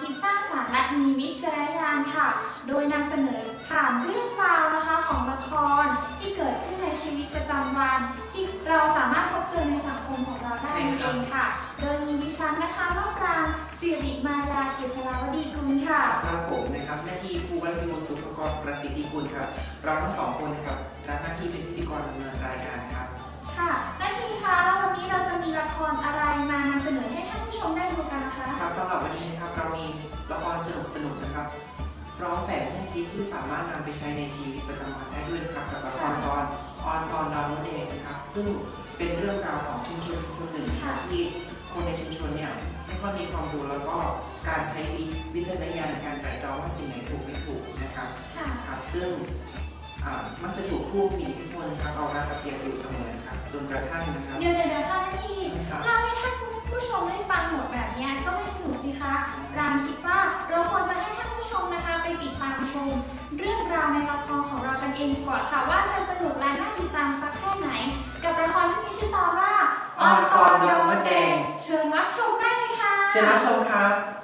คิดสร้างสรรค์และมีวิจารณญาณค่ะ โดยนำเสนอผ่านเรื่องราวนะคะของละครที่เกิดขึ้นในชีวิตประจำวัน ที่เราสามารถพบเจอในสังคมของเราได้เองค่ะ โดยมีดิฉันนะคะมะปรางสิริมายาเกษราวดีกุลค่ะครับผมนะครับหน้าที่ครูวัลพิมลสุภกรประสิทธิกุลครับ เราทั้งสองคนนะครับรับหน้าที่เป็นพิธีกรดำเนินรายการครับ ค่ะนาทีคะแล้ววันนี้เราจะมีละครอะไรมานำเสนอให้ท่านผู้ชมได้ดูกันนะคะ ครับสำหรับวันนี้นะครับเรามีละครสนุกสนุกๆนะครับพร้อมแฝงให้คิดที่สามารถนำไปใช้ในชีวิตประจำวันได้ด้วยนะครับกับละครตอนออนซอนดาวน์เดย์นะครับ ซึ่งเป็นเรื่องราวของชุมชนชุมชนหนึ่งนะครับค่ะที่คนในชุมชนเนี่ยไม่ค่อยมีความรู้แล้วก็การใช้วิจารณญาณในการไตร่ตรองว่าสิ่งไหนถูกไม่ถูกนะครับค่ะครับซึ่งอ่า มักจะถูกผู้มีอิทธิพลนะครับเอารัดเอาเปรียบอยู่เสมอนะครับจนกระทั่งนะครับ เดี๋ยวเดี๋ยวเดี๋ยวค่ะนาทีครับเล่าให้ท่านผู้ชมได้ฟังหมดแบบเนี้ยก็ไม่สนุกสิคะรามคิดว่าเราควรจะให้ท่านผู้ชมนะคะ ไปติดตามชม เรื่องราวในละครของเรากันเองดีกว่าค่ะ ว่าจะสนุกและน่าติดตามสักแค่ไหน กับละครที่มีชื่อตอนว่าออนซอนดาวมดแดง เชิญรับชมได้เลยค่ะเชิญรับชมครับ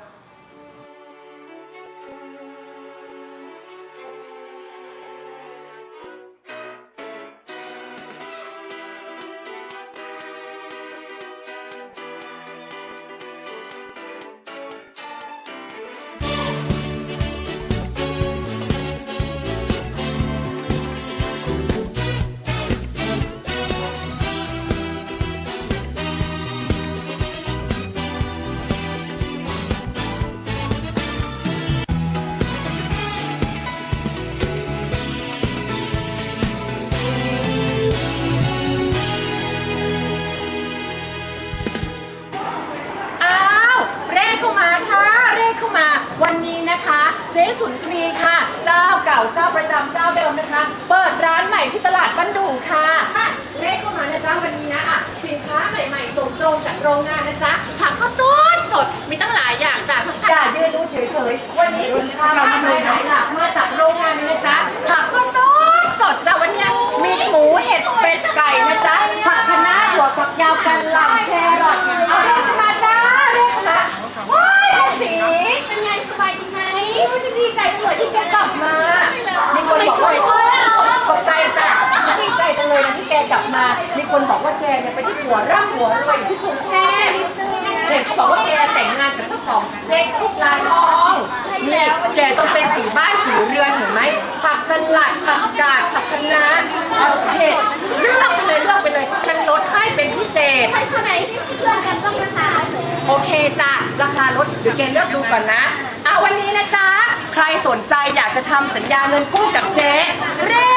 โรงงานนะจ๊ะผักก็สดสดมีตั้งหลายอย่างจ้ะอย่ายืนดูเฉยๆ วันนี้สินค้ามากมายหลายหลากมาจากโรงงานเลยนะจ๊ะผักก็สดสดจ้ะวันเนี้ยมีหมูเห็ดเป็ดไก่นะจ๊ะผักคะน้าถั่วฝักยาวกันหล่ำแครอทเอาเร่เข้ามาจ้าเร่เข้ามาว้ายแม่สีเป็นไงสบายดีไหมฉันดีใจจังเลยที่แกกลับมามีคนบอกว่าขอบใจจ้ะฉันดีใจจังเลยนะที่แกกลับมา มีคนบอกว่าแกเนี่ยไปที่หัวร่ำหัวรวยอยู่ที่กรุงเทพเด็กเขา บอกว่าแกแต่งงานกับเจ้าของเจ๊ทุกร้านทองนี่แกต้องเป็นสีบ้านสีเรือนเห็นไหมผักสลัดผักกาดผักคะน้าเอาเผ็ดเลือกไปเลยเลือกไปเลยฉันลดให้เป็นพิเศษใครคนไหนที่เพื่อนกันต้องนะคะโอเคจ้ะราคาลดเดี๋ยวแกเลือกดูก่อนนะอะวันนี้นะจ๊ะใครสนใจอยากจะทำสัญญาเงินกู้กับเจ๊เร่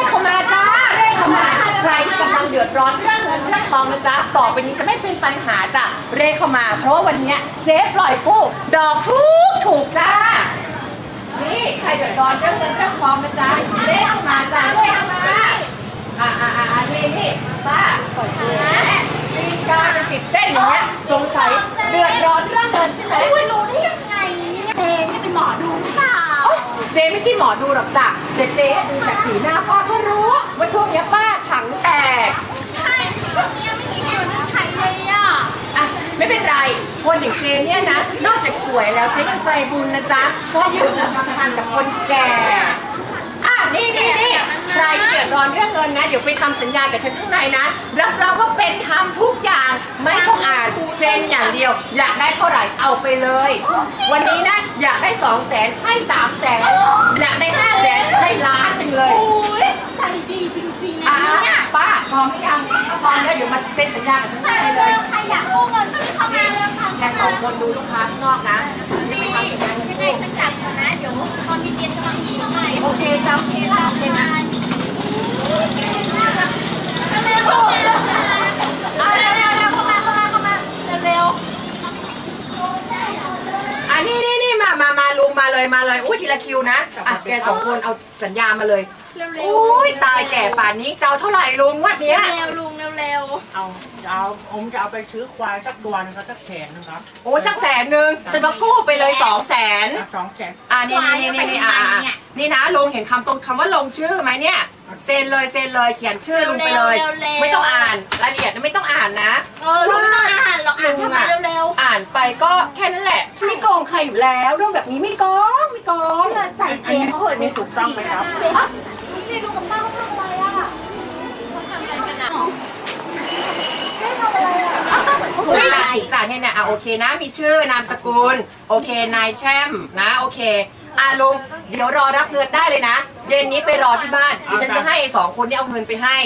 รที่กำลังเดือดร้อนเรื่องเงินเรื่องทองนะจ๊ะต่อไปนี้จะไม่เป็นปัญหาจ้ะเร่เข้ามา เพราะว่าวันนี้เจ๊ปล่อยกู้ดอกทุกถูกจ้านี่ใครเดือดร้อนเรื่องเงินเรื่องทองนะจ๊ะเร่เข้ามาจ้ะเร่เข้ามาอ่าอ่าอ่านี่นี่ป้าปล่อยกู้ตีกาเป็นสิบเส้นอย่างเงี้ยสงสัยเดือดร้อนเรื่องเงินใช่ไหมอุ้ยรู้ได้ยังไงเนี่ยเจนนี่เป็นหมอดูหรือเปล่าเจ๊ไม่ใช่หมอดูหรอกจ้ะแต่เจ๊ดูจากสีหน้าป้าก็รู้ว่าช่วงเนี้ยป้า ช่ช่วงนี้ไม่มีเงินจะใช้เลยอะอะ ไม่เป็นไร คนอย่างเจเนี่ยนะ นอกจากสวยแล้วเจ๊ยังใจบุญนะจ๊ะชอบยืมเงินมาพันกับคนแก่ อะ นี่นี่นี่ใครที่เดือดร้อนเรื่องเงินนะ เดี๋ยวไปทำสัญญากับฉันข้างในนะ รับรองว่าเป็นธรรมทุกอย่าง ไม่ต้องอ่านเซ็นอย่างเดียว อยากได้เท่าไหร่เอาไปเลย วันนี้นะ อยากได้สองแสนให้สามแสนอยากได้ห้าแสนให้ล้านหนึ่งเลย ป้าพร้อมหรือยังถ้าพร้อมแล้วเดี๋ยวมาเซ็นสัญญากับฉันใครข้างในเลเร็ยวใครอยากกู้เงินก็รีบเข้ามาเร็วค่ะแค่สองคนดูลูกค้าข้างนอกนะนี่ยังไงฉันจับก่อนนะ เดี๋ยวตอนมีเรียนกำลังดีเท่าไหร่โอเคจ้าโอเคจ้าโอเคนะเร็วเข้ามาเอาเร็วเร็วเร็วเข้ามาเข้ามาเข้ามาเร็วอะนี่นี่นี่ มามามาลุงมาเลยมาเลยอุ้ยทีละคิวนะอะแกสองคนเอาสัญญามาเลยเร็วๆโอ้ยตายแก่ป่านนี้เจ้าเท่าไหร่ลุงงวัดเนี้ย เร็วๆลุงเร็ ว เอาจะเอาผมจะเอาไปซื้อควายสักตัวหนึงก็สักแสนนะครับโอ้ยสักแสนหนึ่งจะมากู้ไปเลยสองแสนเอาสองแสนอ่านี่นี่นี่นี่อ่านี่นะลงเห็นคำตรงคำว่าลงชื่อไหมเนี่ยเซ็นเลยเซ็นเลยเขียนชื่อลุงไปเลย ไม่ต้องอ่านรายละเอียดไม่ต้องอ่านนะๆเออลุงไม่ต้องอ่านหรอกอ่านทำไมเร็วอ่านไปก็แค่นั้นแหละไม่โกงใครอยู่แล้ว เรื่องแบบนี้ไม่โกงไม่โกง ๆเชื่อใจเจ๊เขาเหอะนี่ถูกต้องไหมครับเจ๊ดูสิดูกับป้าเขาทำอะไรอะเขาทำอะไรกันอะ เจ๊ทำอะไรอะถูกจ่าถูกจ่าเนี่ยเนี่ยอะโอเคนะมีชื่อนามสกุล โอเคนายแช่มนะโอเคอะลุงเดี๋ยวรอรับเงินได้เลยนะ เย็นนี้ไปรอที่บ้านดิฉันจะให้ไอ้สองคนนี้เอาเงินไปให้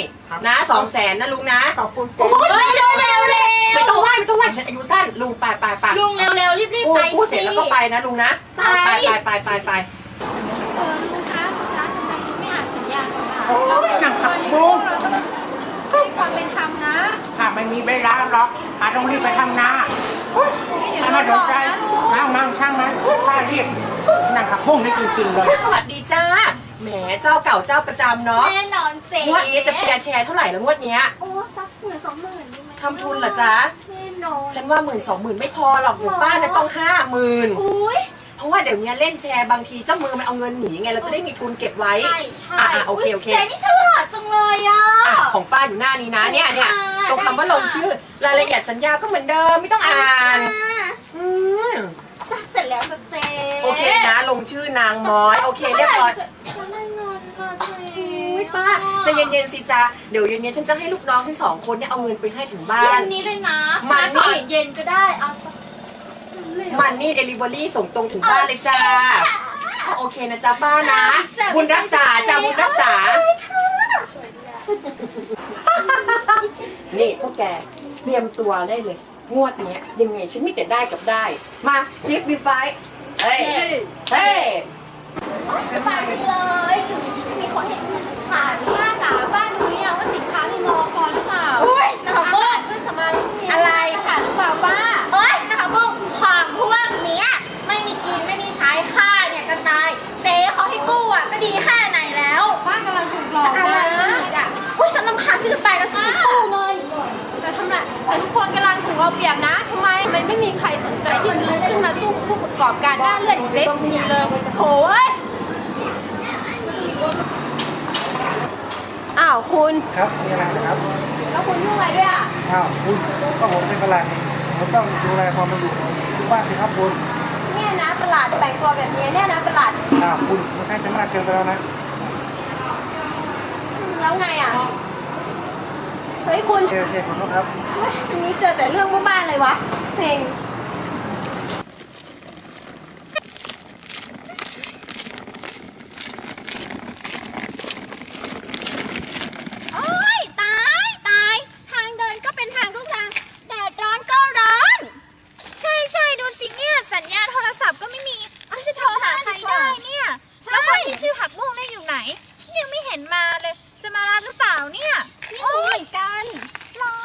นะสองแสนนะลุงนะขอบคุณโอ้ยเฮ้ยเร็วเร็วเร็วไม่ต้องไหวไม่ต้องไหวฉันอายุสั้นลุงไปไปไปลุงเร็วเร็วรีบรีบพูดไปพูดเสร็สิจแล้วก็ไปนะลุงนะไปไปไปไปไปไปเออลูกค้าลูกค้าทำไมคุณไม่อ่านสัญญาก่อนล่ะโอ้ยหนังผักบุ้ง เราต้องให้ความเป็นธรรม นะถ้าไม่มีเวลาหรอกอาต้องรีบไปทำนาโอ๊ยเดี๋ยวถ้าเรามาบสนอกใจนะลุงนั่งนั่งช่างมันป้ารีบหนังผักบุ้งนี่จริงๆเลยสวัสดีจ้าแหมเจ้าเก่าเจ้าประจำเนาะแน่นอนเจ๊งวดนี้จะเปียร์แชร์เท่าไหร่แล้วงวดเนี้ยโอ้สักหมื่นสองหมื่นได้ไหมทำทุนเหรอจ๊ะแน่นอนฉันว่าหมื่นสองหมื่นไม่พอหรอกหมู่บ้านน่ะต้องห้าหมื่นอุ้ยเพราะว่าเดี๋ยวนี้เล่นแชร์บางทีเจ้ามือมันเอาเงินหนีไงเราจะได้มีทุนเก็บไว้ ใช่ใช่อะอะโอเคโอเคเจ๊นี่ฉลาดจังเลยอะอะ ของป้าอยู่หน้านี้นะเนี่ยเนี่ยค่ะ ตรงคำว่าลงชื่อ รายละเอียดสัญญาก็เหมือนเดิมไม่ต้องอ่านอืมจ้ะเสร็จแล้วจ้ะเจ๊โอเคนะลงชื่อนางมอยโอเคเรียบร้อยจะได้เงินค่ะเจ๊อุ้ยป้าใจะเย็นๆสิจ๊ะเดี๋ยวเย็นๆฉันจะให้ลูกน้องทั้งสองคนเนี่ยเอาเงินไปให้ถึงบ้าเย็นนนี้เลยนะมานี่ก่อนเย็นก็ได้เอาสักมันนี่เดลิเวอรี่ส่งตรงถึงบ้านเลยจ้าโอเคนะจ๊ะป้านะ บุญรักษาจ้าบุญรักษา นี่พวกแกเตรียมตัวได้เลย งวดเนี้ยยังไงฉันไม่แต่ได้กับได้ มากิฟต์มีไฟเฮ้ย เฮ้ย เอาเปรียบนะทำไมมันไม่มีใครสนใจที่จะลุกขึ้นมาสู้ผู้ประกอบการด้านเลือดอย่างเจ๊คนนี้เลยโถ่เอ้ยอ้าวคุณครับมีอะไรนะครับแล้วคุณยุ่งอะไรด้วยอะอ้าวคุณก็ผมเป็นอะไรผมต้องดูแลความเป็นอยู่ของทุกบ้านสิครับคุณเนี่ยนะประหลาดแต่งตัวแบบนี้เนี่ยนะประหลาดอ้าวคุณไม่ใช่จะมากเกินไปแล้วนะแล้วไงอะ เฮ้ยคุณโอเคโอเคขอโทษครับเฮ้ยวันนี้เจอแต่เรื่องบ้านๆเลยวะเซ็ง โอ้ยตายตาย ทางเดินก็เป็นทางลูกทางแดดร้อนก็ร้อน ใช่ใช่ดูสิเนี่ยสัญญาณโทรศัพท์ก็ไม่มีจะโทรหาใครได้เนี่ยแล้วคนที่ชื่อผักบุ้งได้อยู่ไหนฉันยังไม่เห็นมาเลย จะมารับหรือเปล่าเนี่ยโอ้ยกันร้อ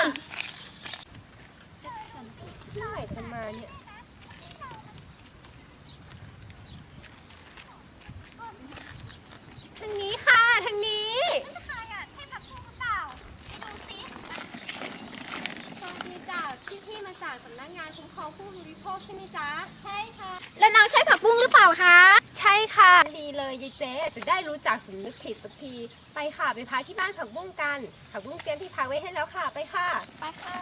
น เมื่อไหร่จะมาเนี่ย ทางนี้ค่ะทางนี้ใครอะใช่ผักบุ้งหรือเปล่าดูสิ สวัสดีจ้าพี่พี่มาจากสำนักงานคุ้มครองผู้บริโภคใช่ไหมจ๊ะ ใช่ค่ะ แล้วน้องใช่ผักบุ้งหรือเปล่าคะ ใช่ค่ะ ดี เลยยายเจ๊จะได้รู้จักสำนึกผิดสักที ไปค่ะไปพักที่บ้านผักบุ้งกัน ผักบุ้งเตรียมที่พักไว้ให้แล้วค่ะไปค่ะ ไปค่ะ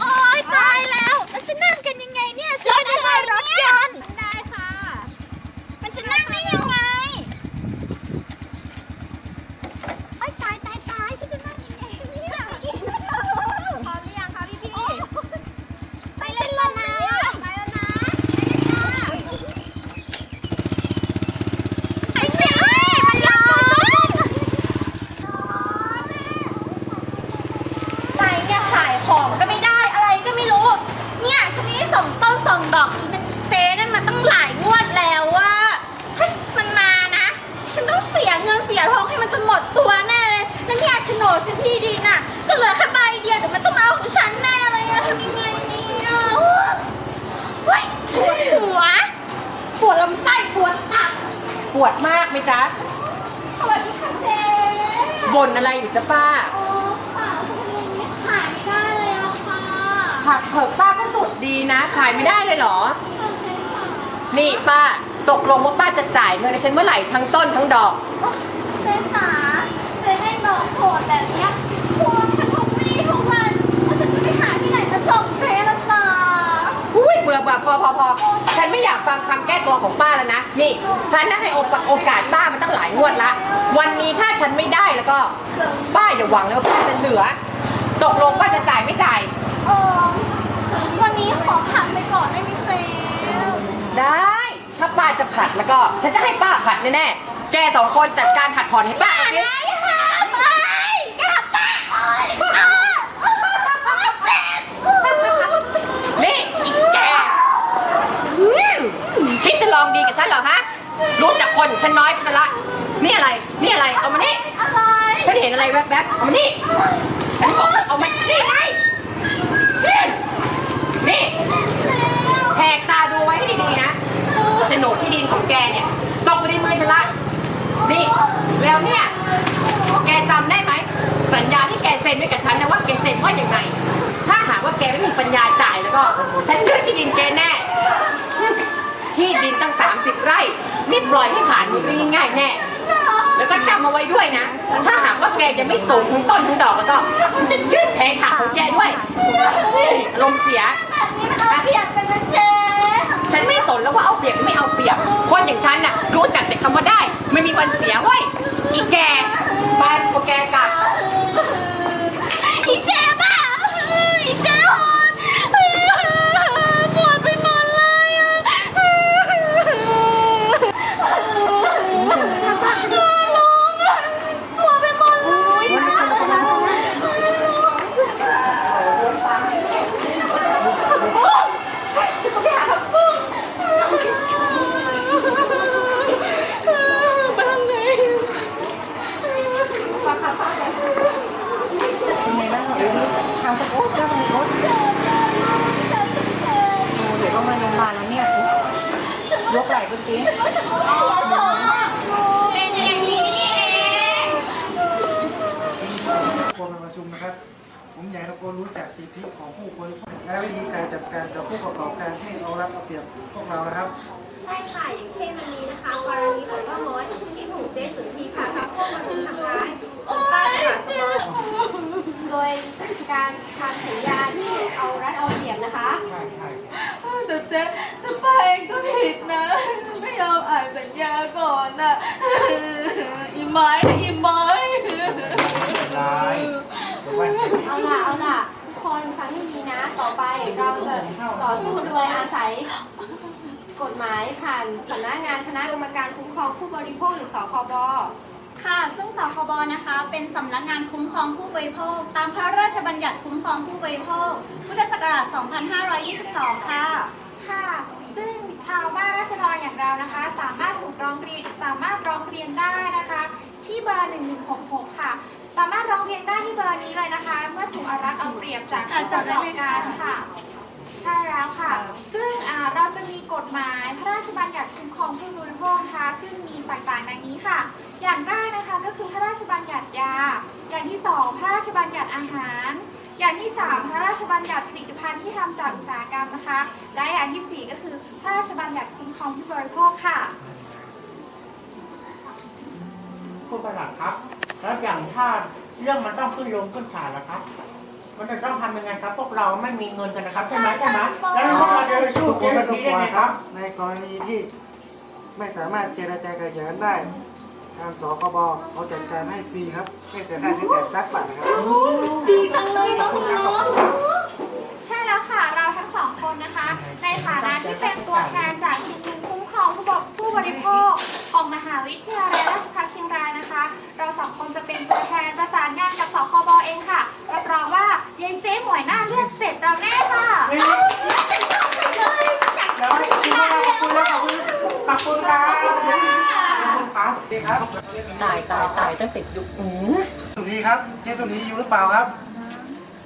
โอ๊ยตายแล้วมันจะนั่งกันยังไงเนี่ยรถอะไรรถยนต์ ป้า ตกลงว่าป้าจะจ่ายเงินให้ฉันเมื่อไหร่ทั้งต้นทั้งดอก เจ๊จ๋าเจ๊ให้ดอกโหดแบบเนี้ยทวงฉันทุกวี่ทุกวันแล้วฉันจะไปหาที่ไหนมาส่งเจ๊ละจ๊ะอุ้ยเบื่อเบื่อพอพอพอฉันไม่อยากฟังคำแก้ตัวของป้าแล้วนะ นี่ ฉันน่ะให้โอกาสโอกาสป้ามาตั้งหลายงวดละ วันนี้ถ้าฉันไม่ได้แล้วก็ ป้าอย่าหวังเลยว่าป้าจะเหลือ ตกลงป้าจะจ่ายไม่จ่าย เออวันนี้ขอผัดไปก่อนได้ไหมเจ๊ ได้ ถ้าป้าจะผัดแล้วก็ฉันจะให้ป้าผัดแน่ๆ แกสองคนจัดการผัดผ่อนให้ป้าเอาสิได้ค่ะไอย่าป้าเอ้นี่อีแกคิดจะลองดีกับฉันเหรอฮะ รู้จักคนฉันน้อยไปซะละ นี่อะไร นี่อะไร เอามานี่ ฉันเห็นอะไรแวบๆ เอามานี่ ฉันบอกเอามานี่ไงนี่นี่แหกตาดูไว้ให้ดีๆนะ โฉนดที่ดินของแกเนี่ยตกไปในมือฉันละนี่แล้วเนี่ยแกจำได้ไหมสัญญาที่แกเซ็นไว้กับฉันนะว่าแกเซ็นว่าอย่างไงถ้าหากว่าแกไม่มีปัญญาจ่ายแล้วก็ ฉันยึดที่ดินแกแน่ที่ดินตั้ง 30 ไร่นี่ปล่อยให้ผ่านมือได้ง่ายๆแน่แล้วก็จำเอาไว้ด้วยนะ ถ้าหากว่าแกจะไม่ส่งทั้งต้นทั้งดอกแล้วก็จะยึดแผงผักของแกด้วยนี่อารมณ์เสียแบบนี้มันเอาเปรียบกันนะเจ๊ฉันไม่สนแล้วว่าเอา อย่างฉันน่ะรู้จักแต่คำว่าได้ ไม่มีวันเสียเว้ยอีแกไปพวกแกกลับ ยกไหล่เมื่อกี้เป็นอย่างนี้นี่เองควรมาประชุมนะครับ ผมอยากให้ทุกคนรู้จักสิทธิของผู้บริโภคและวิธีการจัดการกับผู้ประกอบการที่เอารัดเอาเปรียบพวกเรานะครับ ใช่ค่ะอย่างเช่นวันนี้นะคะ กรณีของป้าม้อยที่ถูกเจ๊สุนทรีพาพาพวกมารุมทำร้ายจนป้าขาดสมองโดยการทำสัญญาที่เอารัดเอาเปรียบนะคะแต่เจ๊แต่ป้าเองก็ผิดนะ ไม่ยอมอ่านสัญญาก่อนน่ะอีไม้นะอีไม้เอาล่ะเอาล่ะทุกคนฟังให้ดีนะ ต่อไปเราจะต่อสู้โดยอาศัยกฎหมายผ่านสำนักงานคณะกรรมการคุ้มครองผู้บริโภคหรือสคบค่ะ ซึ่งสคบนะคะ เป็นสำนักงานคุ้มครองผู้บริโภค ตามพระราชบัญญัติคุ้มครองผู้บริโภค พุทธศักราช 2522 ค่ะ ค่ะ ซึ่งชาวบ้านราษฎรอย่างเรานะคะ สามารถถูกร้องเรียนสามารถร้องเรียนได้นะคะ ที่เบอร์ 1166 ค่ะ สามารถร้องเรียนได้ที่เบอร์นี้เลยนะคะ เมื่อถูกเอารัดเอาเปรียบจากผู้ประกอบการค่ะ ใช่แล้วค่ะ ซึ่งอ่าเราจะมีกฎหมายพระราชบัญญัติคุ้มครองผู้บริโภคนะคะซึ่งมีต่างๆดังนี้ค่ะ อย่างแรกนะคะก็คือพระราชบัญญัติยา อย่างที่สองพระราชบัญญัติอาหาร อย่างที่สามพระราชบัญญัติผลิตภัณฑ์ที่ทำจากอุตสาหกรรมนะคะ และอย่างที่สี่ก็คือพระราชบัญญัติคุ้มครองผู้บริโภคค่ะคุณประหลัดครับ แล้วอย่างถ้าเรื่องมันต้องขึ้นลงขึ้นศาลล่ะครับ มันจะต้องทำยังไงครับ พวกเราไม่มีเงินกันนะครับใช่ไหมใช่ไหมแล้วพวกเราจะไปสู้ทุกคเจ๊นไม่แบบต้องนี้กได้ลัวไงคครัรับบในกรณีที่ไม่สามารถเจรจาไกล่เกลี่ยกันได้ ทางสคบเขาจัดการให้ฟรีครับไม่เสียค่าใช้จ่ายสักบาทนะครับ ดีจังเลยเนาะคุณเนาะใช่แล้วค่ะเราทั้งสองคนนะคะ ในฐานะที่เป็นตัวแทนจากชุมนุมคุ้มครองผู้บผู้บริโภคของมหาวิทยาลัยราชภัฏเชียงรายนะคะ เราสองคนจะเป็นตัวแทนประสานงานกับสคบเองค่ะรับรองว่ายายเจ๊หมวยหน้าเลือดเสร็จเราแน่ค่ะฉันชอบจังเลยฉันอยากแล้วขอบคุณแล้วขอบคุณแล้วขอบคุณขอบคุณครับ ขอบคุณครับดีครับตายตายตายตั้งติดยุคอืมสุนีครับเจสุนีอยู่หรือเปล่าครับ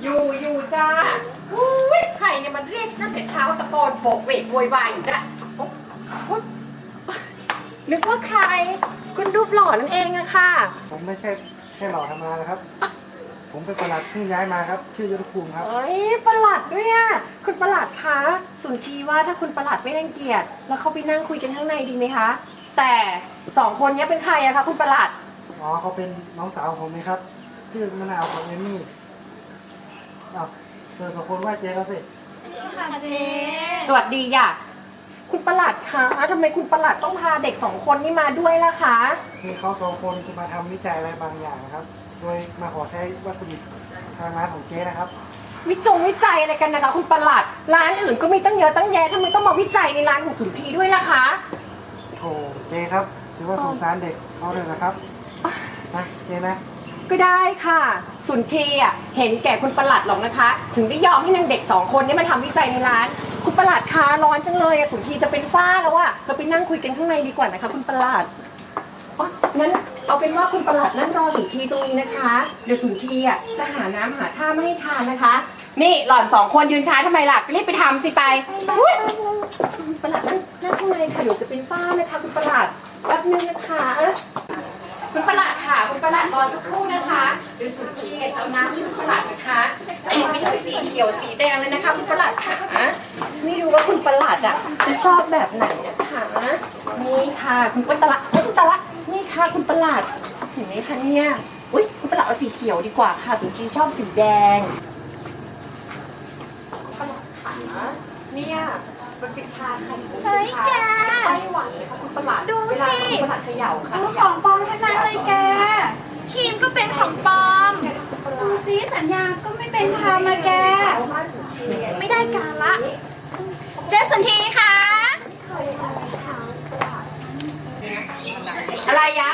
อยู่อยู่จ้าอุ้ยใครเนี่ยมันเรียกฉันตั้งแต่เช้าตะโกนโบกเวกโวยวายอยู่นะโอ๊ะโอ๊ะนึกว่าใคร คุณรูปหล่อนั่นเองอะค่ะ ผมไม่ใช่แค่หล่อธรรมดานะครับ ผมเป็นประหลัดเพิ่งย้ายมาครับ ชื่อยศภูมิครับเอ้ยประหลัดด้วยอะคุณประหลัดคะสุนทรีว่าถ้าคุณประหลัดไม่รังเกียจแล้วเขาไปนั่งคุยกันข้างในดีไหมคะ แต่สองคนเนี้ยเป็นใครอะคะคุณประหลัด อ๋อเขาเป็นน้องสาวของผมเองครับ ชื่อมะนาวกับเอมมี่อ้าวเธอสองคนว่าเจ๊เขาสิค่ะเจ๊สวัสดีค่ะคุณประหลัดคะทำไมคุณประหลัดต้องพาเด็กสองคนนี้มาด้วยล่ะคะ คือเขาสองคนจะมาทำวิจัยอะไรบางอย่างนะครับ โดยมาขอใช้วัตถุดิบทางร้านของเจ๊นะครับ วิจงวิจัยอะไรกันนะคะ คุณประหลัด ร้านอื่นก็มีตั้งเยอะตั้งแยะทำไมต้องมาวิจัยในร้านของสุนทรีด้วยล่ะคะ โถเจ๊ครับถือว่าสงสารเด็กเขาเลยนะครับนะเจ๊นะก็ได้ค่ะ สุนทรีอะเห็นแก่คุณประหลัดหรอกนะคะ ถึงได้ยอมให้นางเด็กสองคนนี้มาทำวิจัยในร้าน คุณประหลัดคะร้อนจังเลยอะสุนทรีจะเป็นฝ้าแล้วอะเราไปนั่งคุยกันข้างในดีกว่านะคะ คุณประหลัดอ๋องั้นเอาเป็นว่าคุณประหลัดนั่งรอสุนทรีตรงนี้นะคะ เดี๋ยวสุนทรีอะจะหาน้ำหาท่ามาให้ทานนะคะ นี่หล่อนสองคนยืนช้าทำไมล่ะรีบไปทำสิไปอุ๊ย เดี๋ยวจะเป็นฝ้านะคะคุณประหลัดแป๊บนึงนะคะคุณประหลัดค่ะ คุณประหลัดรอสักครู่นะคะเดี๋ยวสุนทรีจะเอาน้ำให้คุณประหลัดนะคะมีทั้งสีเขียวสีแดงเลยนะคะคุณประหลัดค่ะไม่รู้ว่าคุณประหลัดอะจะชอบแบบไหนนะคะนี่ค่ะคุณประหลัดคุณประหลัดนี่ค่ะคุณประหลัดเห็นไหมคะเนี่ยอุ้ยคุณประหลัดเอาสีเขียวดีกว่าค่ะสุนทรีชอบสีแดงประหลัดค่ะเนี่ย มันเป็นชาค่ะเฮ้ยแกไต้หวันเลยค่ะคุณประหลัดดูสิเวลาคุณประหลัดเขย่าค่ะดูของปลอมทั้งนั้นเลยแกทีมก็เป็นของปลอม ดูซิสัญญาก็ไม่เป็นธรรมนะแก ไม่ได้การละ เจสันทีค่ะ อะไรยะ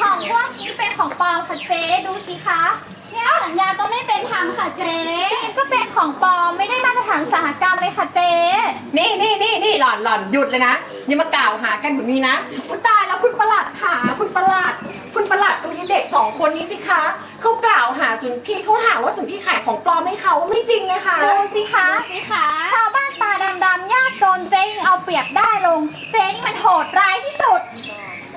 ของพวกนี้เป็นของปลอมค่ะเจ๊ดูสิคะ เนี่ยสัญญาก็ไม่เป็นธรรมค่ะเจ๊ก็เป็นของปลอมไม่ได้มาตรฐานอุตสาหกรรมเลยค่ะเจ๊นี่นี่นี่นี่หล่อนหล่อนหยุดเลยนะอย่ามากล่าวหากันแบบนี้นะคุณตายแล้วคุณประหลัดขาคุณประหลัด คุณประหลัดดูยี่เด็กสองคนนี้สิคะเขากล่าวหาสุนพี่เขาหาว่าสุนพี่ขายของปลอมให้เขาไม่จริงเลยค่ะ ดูสิคะสิคะชาวบ้านตาดำๆยากจนเจ๊ยังเอาเปรียบได้ลง เจ๊นี่มันโหดร้ายที่สุด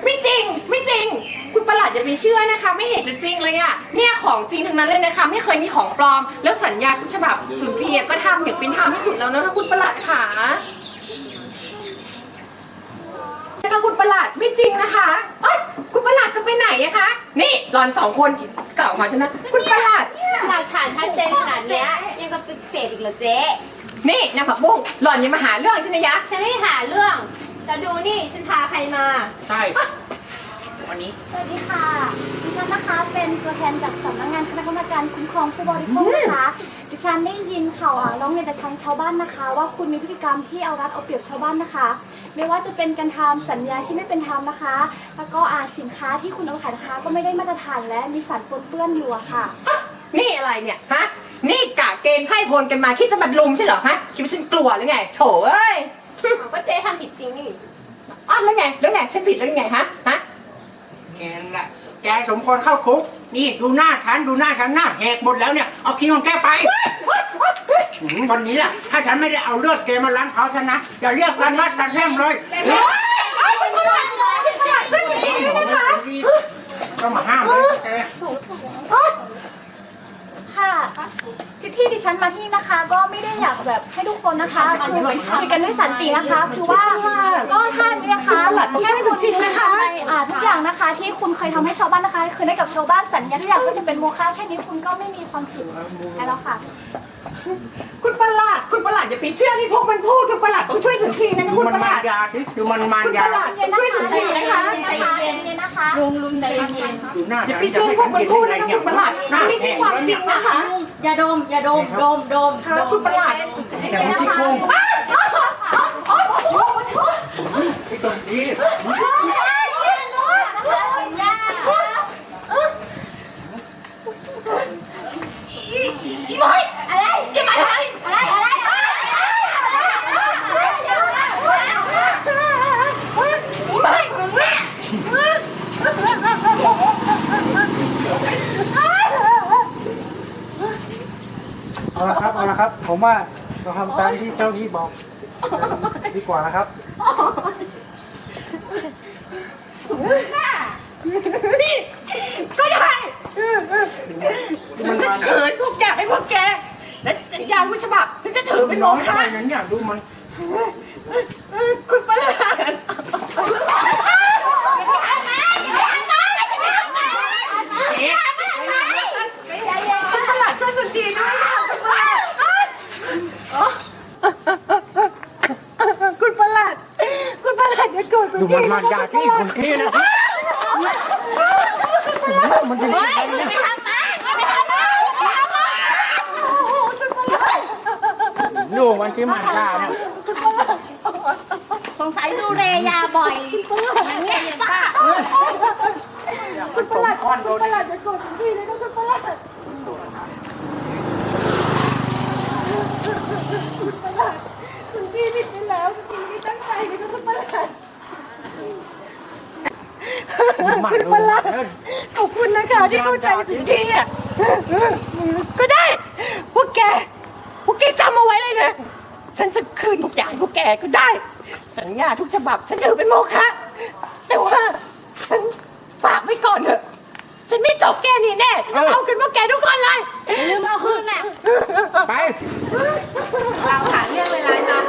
ไม่จริง ไม่จริง คุณประหลัดอย่าไปเชื่อนะคะ ไม่เห็นจะจริงเลยอะเนี่ยของจริงทั้งนั้นเลยนะคะ ไม่เคยมีของปลอม แล้วสัญญาทุกฉบับสุนพี่ก็ทำอย่างเป็นธรรมที่สุดแล้วนะคะคุณประหลัดขานะคะคุณประหลัดไม่จริงนะคะเอ้ยคุณประหลัดจะไปไหนอะคะนี่หลอนสองคนกล่าวหาฉันนะคุณประหลัด หลักฐานชัดเจนขนาดเนี้ยยังกับปฏิเสธอีกเหรอเจ๊นี่นางผักบุ้งหล่อนอย่ามาหาเรื่องฉันนะยะฉันไม่ได้หาเรื่องแต่ดูนี่ฉันพาใครมา ใช่ วันนี้ สวัสดีค่ะ ดิฉันนะคะเป็นตัวแทนจากสำนักงานคณะกรรมการคุ้มครองผู้บริโภคนะคะ ดิฉันได้ยินข่าวอะร้องเรียนจากทางชาวบ้านนะคะ ว่าคุณมีพฤติกรรมที่เอารัดเอาเปรียบชาวบ้านนะคะ ไม่ว่าจะเป็นการทำสัญญาที่ไม่เป็นธรรมนะคะ แล้วก็อาสินค้าที่คุณเอาขายนะคะก็ไม่ได้มาตรฐานและมีสารปนเปื้อนอยู่อะค่ะ นี่อะไรเนี่ยฮะ นี่กะเกณฑ์ให้พลกันมาคิดจะมาลุมใช่เหรอฮะคิดว่าฉันกลัวหรือไงโถเอ้ยก็เจ๊ทำผิดจริงนี่อ้าวแล้วไงแล้วไงฉันผิดแล้วยังไงฮะฮะ แกนั่นแหละแกสมควรเข้าคุก นี่ดูหน้าฉันดูหน้าฉันหน้าแหกหมดแล้วเนี่ย เอาคิงของแกไปหืมวันนี้แหละถ้าฉันไม่ได้เอาเลือดแกมาล้างเท้าฉันนะอย่าเรียกกันว่าตัดแห้มเลยต้องมาห้ามเลยแก ค่ะ ที่ที่ดิฉันมาที่นี่นะคะ ก็ไม่ได้อยากแบบให้ทุกคนนะคะคือคุยกันด้วยสันตินะคะ คือว่าก็ท่านนี้นะคะแค่คุณพินะคะอ่าทุกอย่างนะคะ ที่คุณเคยทำให้ชาวบ้านนะคะคืนให้กับชาวบ้านสัญญาทุกอย่างก็จะเป็นโมฆะแค่นี้คุณก็ไม่มีความผิดแล้วค่ะ คุณประหลัดคุณประหลัดอย่าไปเชื่อที่พวกมันพูดคุณประหลัดต้องช่วยสุนทรีนะคะดูคุณมันประหมาลัดยาสิดูมันมานคุณปยาระหลัดต้องช่วยสุนทรีนะคะใจเย็นๆนะคะลุงลุงใจเย็นดูหน้าอย่าฉันไปเชื่อพวกมันพูดนะคะคุณประหลัดนี่ไม่ใช่ความจริงนะคะ อย่าดม อย่าดม ดม ดมค่ะคุณประหลัดแต่ไม่ใช่โกงอ้าวอ้าวอ้าวอ้าวอ้าวอ้าวไอ้ตรงนี้ อีบอยอะไรจะมาอะไรอะไรอะไรอีบอย เอาละครับเอาละครับ ผมว่าเราทำตามที่เจ้าที่บอกดีกว่านะครับนี่ก็ได้ฉันจะถือทุกอย่างให้พวกแก และสัญญาทุกฉบับฉันจะถือเป็นโมน้อยฆะไปนั้นเนี่ยดูมันคุณประหลาดคุณประหลาดช่วยสุดดีด้วยค่ะคุณประหลาดอ๋อคุณประหลาด คุณประหลา ดูมันมารยาที่คนที่นะมันจะยังไงเนี่ยไม่ทำมาไม่ทำมาไม่ทำมาลูกมันที่มารยาเนี่ยสงสัยดูเรยาบ่อยอย่างเงี้ยป้ามันสมค้อนโดนประหลาดอย่าโกรธสุดีเลยนะคุณประหลาดคุณประหลาดคุณพี่ผิดไปแล้วคุณพี่ไม่ตั้งใจเลยนะคุณประหลาด คุณประหลาดขอบคุณนะคะที่เข้าใจสุดที่อะก็ได้ พวกแก พวกแกจำเอาไว้เลยนะ ฉันจะคืนทุกอย่างให้พวกแกก็ได้ สัญญาทุกฉบับ ฉันถือเป็นโมฆะแต่ว่า ฉันฝากไว้ก่อนเถอะ ฉันไม่จบแกนี่แน่ฉันจะเอาคืนพวกแกทุกคนเลยลืมเอาคืนน่ะไป เราผ่านเรื่องเวลาจน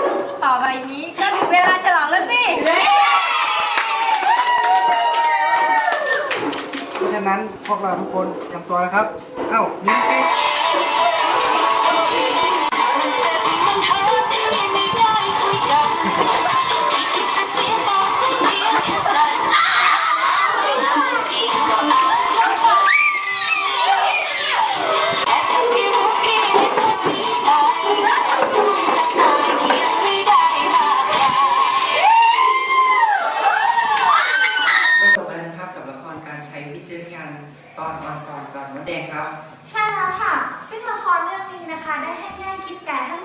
ต่อไปนี้ก็ถึงเวลาฉลองแล้วสิ เพราะฉะ วกเราทุกคนเตรียมตัวนะครับ เอ้ายิ้มสิ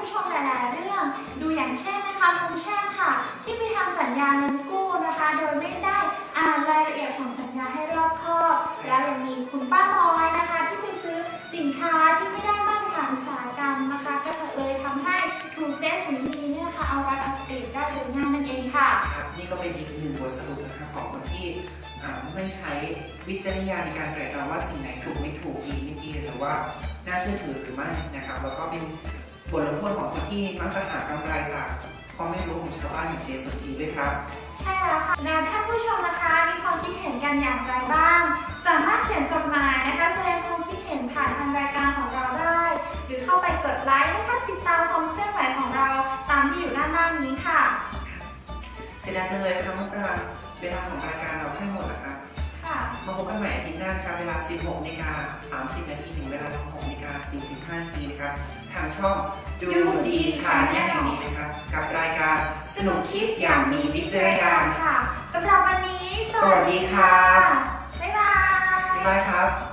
ผู้ชมหลาย ๆ เรื่อง ดูอย่างเช่นนะคะลุงแช่ค่ะ ที่ไปทำสัญญาเงินกู้นะคะ โดยไม่ได้อ่านรายละเอียดของสัญญาให้รอบคอบแล้วยังมีคุณป้าน้อยนะคะ ที่ไปซื้อสินค้าที่ไม่ได้มาตรฐานอุตสาหกรรมนะคะ ก็เลยทำให้ถูกเจ๊สุนทรีเนี่ยนะคะเอารัดเอาเปรียบได้โดยง่ายนั่นเองค่ะครับนี่ก็เป็นอีกหนึ่งบทสรุปนะครับของคนที่ไม่ใช้วิจารณญาณในการไตร่ตรองว่าสิ่งไหนถูกไม่ถูกดีไม่ดีหรือว่าน่าเชื่อถือหรือไม่นะครับแล้วก็เป็น บทลงโทษของคนที่มักจะหากำไรจากความไม่รู้ของชาวบ้านอย่างเจสันทีด้วยครับ ใช่แล้วค่ะแล้วท่านผู้ชมนะคะมีความคิดเห็นกันอย่างไรบ้าง สามารถเขียนจดหมายนะคะ แสดงความคิดเห็นผ่านทางรายการของเราได้ หรือเข้าไปกดไลค์นะคะติดตามความเคลื่อนไหวของเราตามที่อยู่ด้านล่างนี้ค่ะเสียดายจังเลยนะครับเมื่อปรางเวลาของรายการเราแค่หมดแล้วครับค่ะมาพบกันใหม่อาทิตย์หน้านะครับเวลา 16นาฬิกา30 นาทีถึงเวลา 16นาฬิกา45นาทีนะครับ ทางช่องดูดีชาแนลแห่งนี้นะครับ กับรายการสนุกคิดอย่างมีวิจารณญาณค่ะสำหรับวันนี้ สวัสดีค่ะ บ๊ายบาย บ๊ายบายครับ